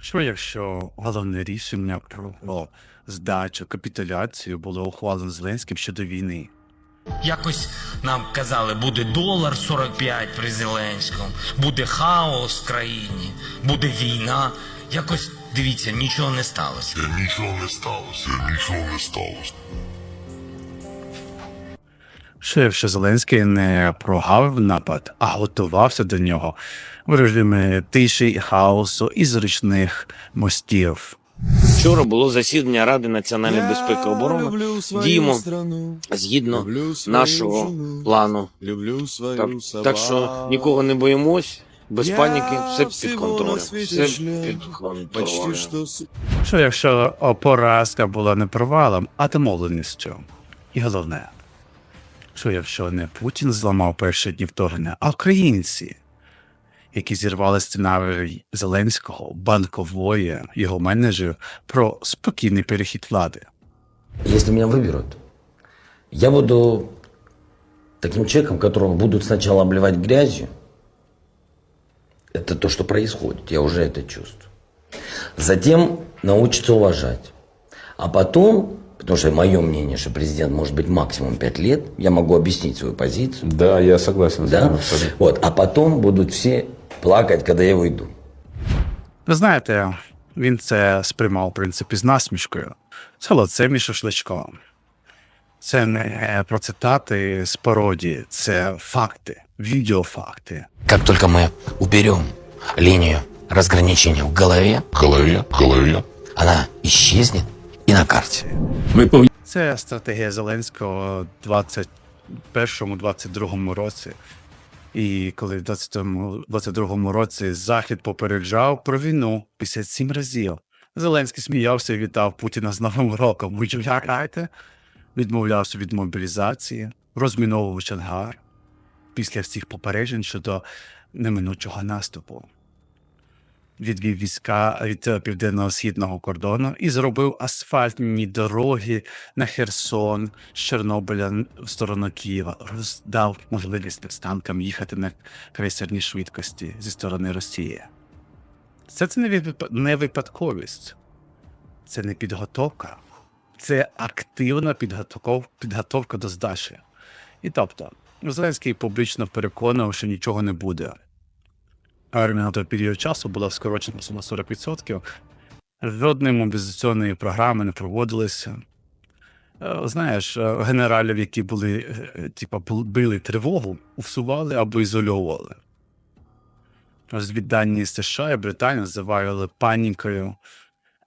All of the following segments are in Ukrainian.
Що якщо головне рішення про здачу, капітуляцію було ухвалено Зеленським щодо війни? Якось нам казали, буде долар 45 при Зеленському, буде хаос в країні, буде війна. Якось дивіться, нічого не сталося. Нічого не сталося, нічого не сталося. Що Зеленський не прогавив напад, а готувався до нього в режимі тиші і хаосу і зручних мостів? Вчора було засідання Ради національної безпеки і оборони. Діємо згідно нашого плану. Люблю свою Так, так що нікого не боїмось, без Я паніки, все під контролем. Все під контролем. Що якщо поразка була не провалом, а домовленістю? І головне, що якщо не Путін зламав перші дні вторгнення, а українці, які зірвали сценарій Зеленського, банкової, його менеджерів про спокійний перехід влади? Если меня выберут, я буду таким человеком, которого будут сначала обливать грязью. Это то, что происходит, я уже это чувствую. Затем научиться уважать. А потом, потому что мое мнение, что президент может быть максимум 5 лет, я могу объяснить свою позицию. Да, я согласен с Да? вами абсолютно. Вот, а потом будут все плакать, когда я уйду. Ви знаєте, він це сприймав, в принципі, з насмішкою. З холодцем і шашличком. Це не про цитати з пародії, це факти, відеофакти. Как только мы уберем линию разграничения в голове, В голові, в голові. она исчезнет и на карте. Це стратегія Зеленського в 21-22 році. І коли в 22 році Захід попереджав про війну 57 разів. Зеленський сміявся і вітав Путіна з Новим роком. Ви чекаєте? Відмовлявся від мобілізації, розміновував Чангар після всіх попереджень щодо неминучого наступу. Відвів війська від е, південно-східного кордону і зробив асфальтні дороги на Херсон з Чорнобиля в сторону Києва. Роздав можливість підстанкам їхати на крейсерній швидкості зі сторони Росії. Це, це не, випа- не випадковість, це не підготовка, це активна підготовка до здачі. І тобто, Зеленський публічно переконував, що нічого не буде. Армія на той період часу була скорочена на 40%. Жодної мобілізаційної програми не проводилися. Е, Знаєш, е, генералів, які були, е, типа, били тривогу, усували або ізольовували. Розвіддані США і Британія називали панікою.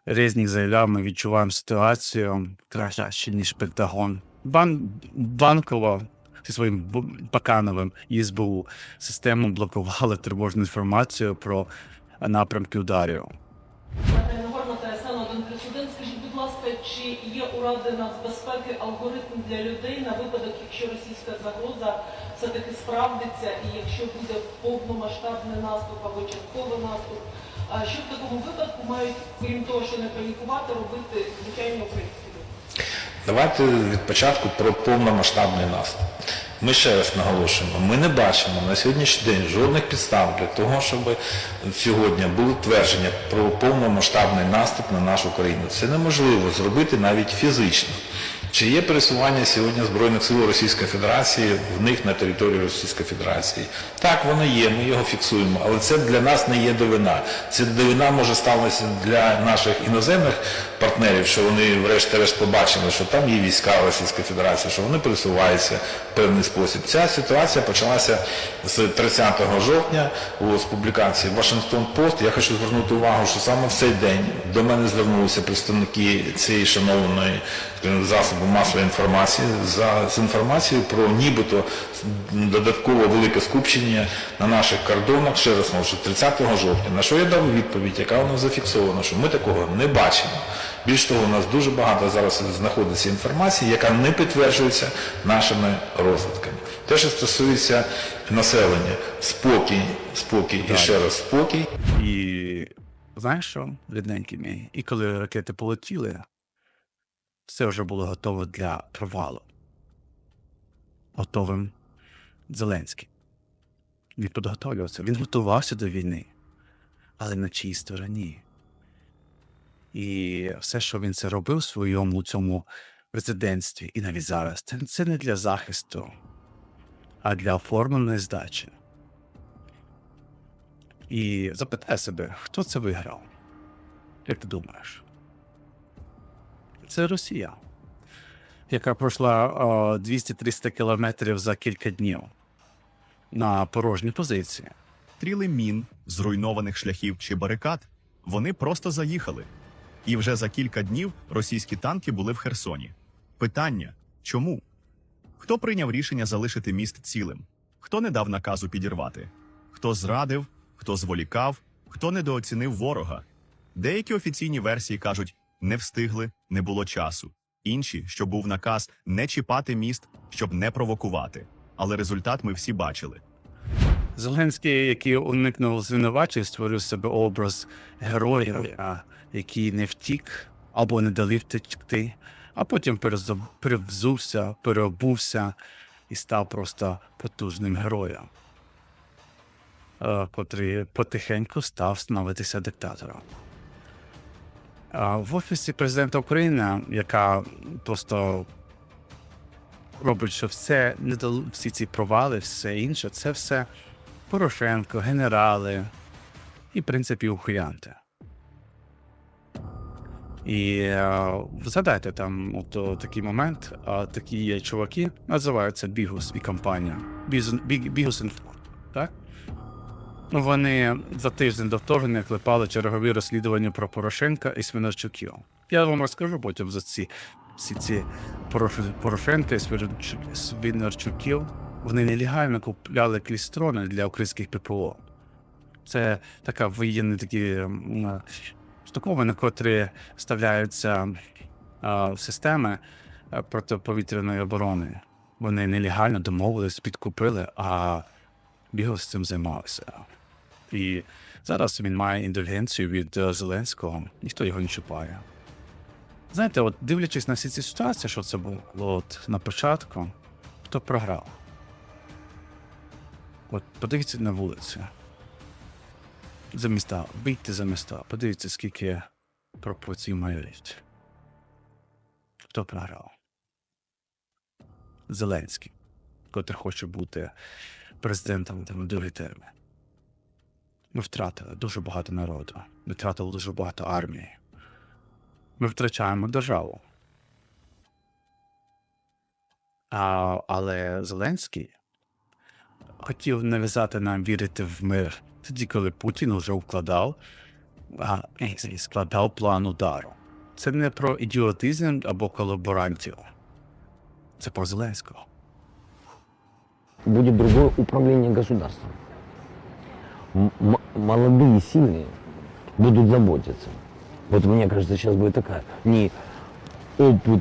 Різні заявляв, ми відчуваємо ситуацію краще, ніж Пентагон. Бан, банкова зі своїм Бакановим і СБУ систему блокували тривожну інформацію про напрямки ударів. Нагорна ТСН 1+1. Скажіть, будь ласка, чи є у Ради нацбезпеки алгоритм для людей на випадок, якщо російська загроза все-таки справдиться і якщо буде повномасштабний наступ або частковий наступ? А що в такому випадку мають, крім того, що не панікувати, робити звичайні українські? Давайте від початку про повномасштабний наступ. Ми ще раз наголошуємо, ми не бачимо на сьогоднішній день жодних підстав для того, щоб сьогодні були твердження про повномасштабний наступ на нашу країну. Це неможливо зробити навіть фізично. Чи є пересування сьогодні Збройних сил Російської Федерації в них на території Російської Федерації? Так, воно є, ми його фіксуємо, але це для нас не є довина. Це довина може сталася для наших іноземних партнерів, що вони врешті-решт побачили, що там є війська Російської Федерації, що вони пересуваються певний спосіб. Ця ситуація почалася з 30 жовтня у- публікації Washington Post. Я хочу звернути увагу, що саме в цей день до мене звернулися представники цієї шановної е, засобу масової інформації за з інформацією про нібито додатково велике скупчення на наших кордонах. Ще раз можу, 30 жовтня. На що я дав відповідь, яка нас зафіксована, що ми такого не бачимо. Більш того, у нас дуже багато зараз знаходиться інформації, яка не підтверджується нашими розвитками. Те, що стосується населення, спокій, спокій і ще раз спокій. І знаєш що, рідненький мій? І коли ракети полетіли, все вже було готово для провалу. Готовим Зеленський. Він підготовлювався, він готувався до війни, але на чиїй стороні. І все, що він це робив в своєму цьому президентстві, і навіть зараз, це, не для захисту, а для оформленої здачі. І запитай себе, хто це виграв? Як ти думаєш? Це Росія, яка пройшла о, 200-300 кілометрів за кілька днів на порожні позиції. стріли мін, зруйнованих шляхів чи барикад, вони просто заїхали. І вже за кілька днів російські танки були в Херсоні. Питання чому? Хто прийняв рішення залишити міст цілим? Хто не дав наказу підірвати? Хто зрадив, хто зволікав, хто недооцінив ворога? Деякі офіційні версії кажуть, не встигли, не було часу. Інші, що був наказ не чіпати міст, щоб не провокувати. Але результат ми всі бачили. Зеленський, який уникнув звинувачень, створив себе образ героя, який не втік або не дали втекти, а потім перевзувся, переобувся і став просто потужним героєм, е, котрий потихеньку став становитися диктатором. В офісі президента України, яка просто робить, що все всі ці провали, все інше, це все Порошенко, генерали і, в принципі, ухилянти. І е, згадайте там от, такий момент, а такі є чуваки, називаються Бігус і компанія. Бігус інфо. Так? Ну, вони за тиждень до вторгнення клепали чергові розслідування про Порошенка і Свинарчуків. Я вам розкажу потім за ці всі ці Порош- Порошенка і Свинарчуків. Вони нелегально купляли клістрони для українських ППО. Це така воєнні такі штуковини, котрі вставляються в системи е, протиповітряної оборони. Вони нелегально домовились, підкупили, а Бігос цим займався. І зараз він має індульгенцію від е, Зеленського, ніхто його не чіпає. Знаєте, от дивлячись на всі ці ситуації, що це було от, на початку, хто програв? От подивіться на вулиці. За міста, вийти за міста, подивіться, скільки пропорцій ліфт. Хто програв? Зеленський, котрий хоче бути президентом на другий термін. Ми втратили дуже багато народу. Ми втратили дуже багато армії. Ми втрачаємо державу. А, але Зеленський хотів нав'язати нам вірити в мир. Тоді, коли Путін вже вкладав, а, е, складав план удару. Це не про ідіотизм або колаборантів. Це про Зеленського. Будет другое управление государством. М- м- молодые, сильные будут заботиться. Вот мне кажется, сейчас будет такая не опыт,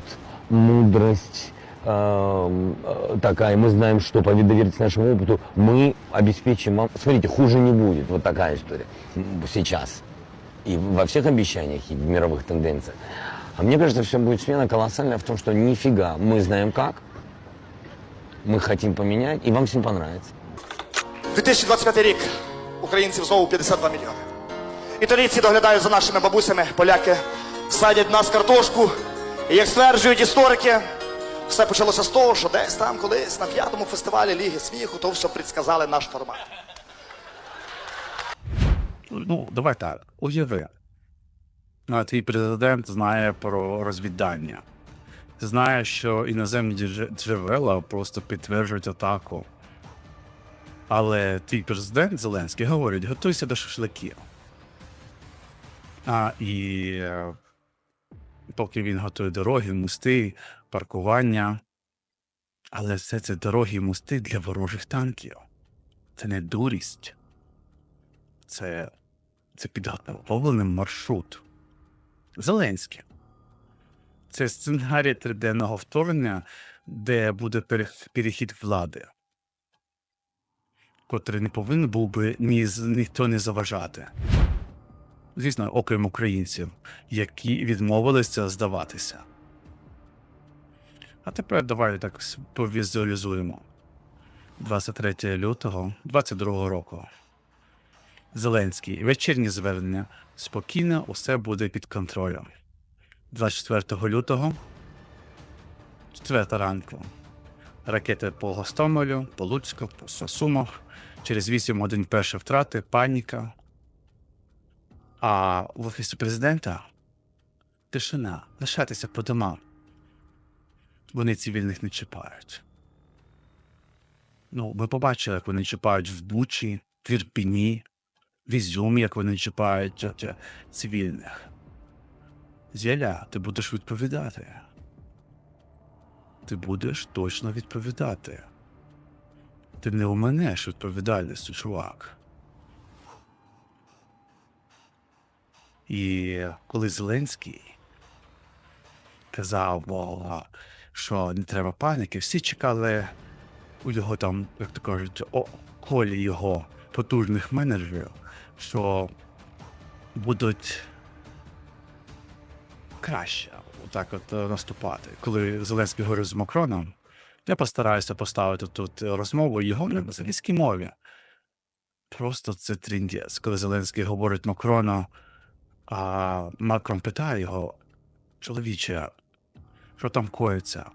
мудрость эм, э, такая, мы знаем, что по довериться нашему опыту, мы обеспечим вам. Смотрите, хуже не будет. Вот такая история м, сейчас. И во всех обещаниях, и в мировых тенденциях. А мне кажется, все будет смена колоссальная в том, что нифига, мы знаем как, мы хотим поменять, и вам всем понравится. 2025 рік українців знову 52 мільйони. Італійці доглядають за нашими бабусями, поляки садять в нас картошку. І як стверджують історики, все почалося з того, що десь там колись на п'ятому фестивалі Ліги сміху, то все предсказали наш формат. Ну, давай так, уяви. А твій президент знає про розвіддання. Знає, що іноземні дж- джерела просто підтверджують атаку. Але твій президент Зеленський говорить, готуйся до шашликів. А і е, поки він готує дороги, мости, паркування. Але все це дороги і мости для ворожих танків. Це не дурість. Це, це підготовлений маршрут. Зеленський. Це сценарій триденного вторгнення, де буде перехід влади, котрий не повинен був би ні, ніхто не заважати. Звісно, окрім українців, які відмовилися здаватися. А тепер давайте так повізуалізуємо. 23 лютого 22 року. Зеленський, вечірнє звернення. Спокійно, усе буде під контролем. 24 лютого, 4 ранку. Ракети по Гостомелю, по Луцьку, по Сосумах. Через 8 годин перші втрати, паніка. А в офісі президента тишина. Лишайтеся по домам. Вони цивільних не чіпають. Ну, ми побачили, як вони чіпають в Бучі, в Ірпіні, в Ізюмі, як вони чіпають е, е, цивільних. Зєля, ти будеш відповідати. Ти будеш точно відповідати. Ти не уманеш відповідальністю, чувак. І коли Зеленський казав, о, що не треба паніки, всі чекали у його там, як то кажуть, о, колі його потужних менеджерів, що будуть краще отак от е, наступати. Коли Зеленський говорив з Макроном, я постараюся поставити тут розмову його на англійській мові. Просто це тріндець. Коли Зеленський говорить Макрону, а Макрон питає його, чоловіче, що там коїться?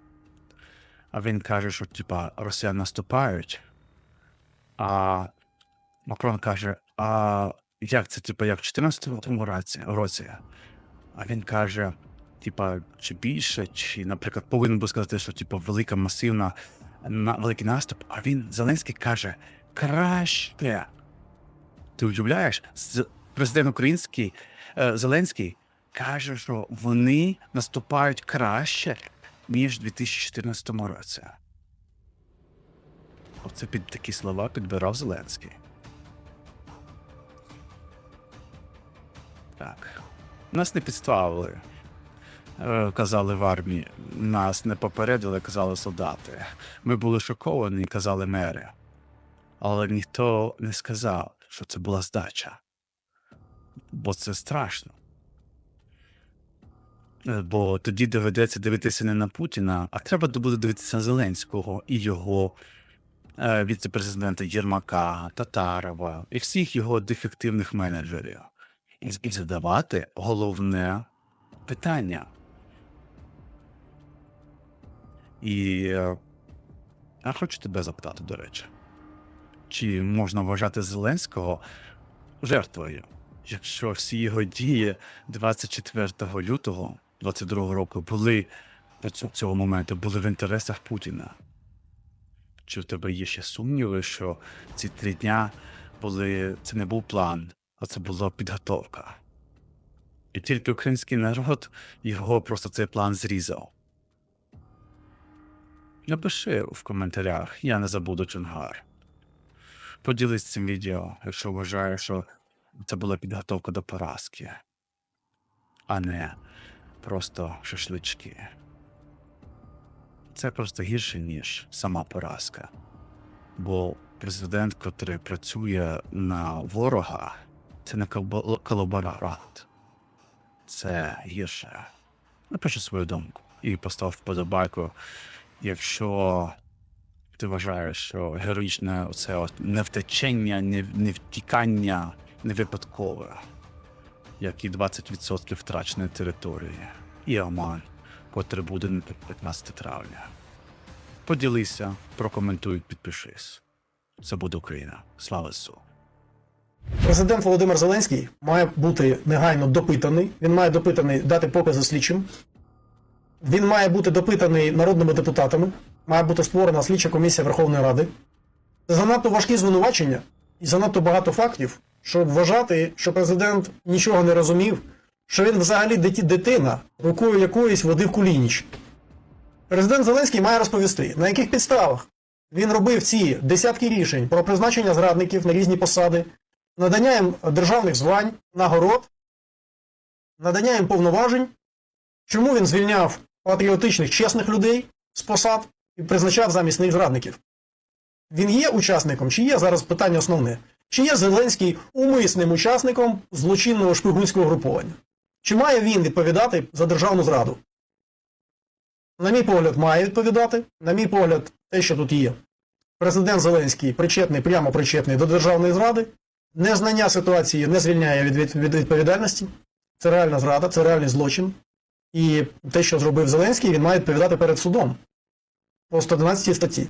А він каже, що типа росіяни наступають. А Макрон каже: А як це, типа, як в 14-му році, році? А він каже: типа, чи більше, чи, наприклад, повинен був сказати, що типа велика масивна на великий наступ. А він Зеленський каже: краще. Ти уявляєш, президент український е, Зеленський каже, що вони наступають краще, ніж у 2014 році. Оце під такі слова підбирав Зеленський. Так. Нас не підставили. Е, Казали в армії. Нас не попередили, казали солдати. Ми були шоковані, казали мери. Але ніхто не сказав, що це була здача. Бо це страшно. Е, Бо тоді доведеться дивитися не на Путіна, а треба буде дивитися на Зеленського і його е, віце-президента Єрмака, Татарова і всіх його дефективних менеджерів. І, задавати головне питання. І е, я хочу тебе запитати, до речі, чи можна вважати Зеленського жертвою, якщо всі його дії 24 лютого 22 року були до цього- моменту були в інтересах Путіна? Чи в тебе є ще сумніви, що ці три дня були це не був план, а це була підготовка? І тільки український народ його просто цей план зрізав. Напиши в коментарях, я не забуду Чонгар. Поділись цим відео, якщо вважаєш, що це була підготовка до поразки, а не просто шашлички. Це просто гірше, ніж сама поразка. Бо президент, котрий працює на ворога, це не колабо- колаборант. Це гірше. Напиши свою думку і постав вподобайку, якщо ти вважаєш, що героїчне оце от невтечення, не, не втікання не випадкове, як і 20% втраченої території, і Оман, котрий буде на 15 травня. Поділися, прокоментуй, підпишись. Це буде Україна. Слава СУ! Президент Володимир Зеленський має бути негайно допитаний. Він має допитаний дати покази слідчим. Він має бути допитаний народними депутатами. Має бути створена слідча комісія Верховної Ради. Це занадто важкі звинувачення і занадто багато фактів, щоб вважати, що президент нічого не розумів, що він взагалі дитина, рукою якоїсь водив кулініч. Президент Зеленський має розповісти, на яких підставах він робив ці десятки рішень про призначення зрадників на різні посади, надання їм державних звань, нагород, надання їм повноважень, чому він звільняв патріотичних чесних людей з посад і призначав замість них зрадників. Він є учасником, чи є зараз питання основне? Чи є Зеленський умисним учасником злочинного шпигунського груповання? Чи має він відповідати за державну зраду? На мій погляд, має відповідати. На мій погляд, те, що тут є. Президент Зеленський причетний, прямо причетний до державної зради, Незнання ситуації не звільняє від відповідальності. Це реальна зрада, це реальний злочин. І те, що зробив Зеленський, він має відповідати перед судом по 111 статті.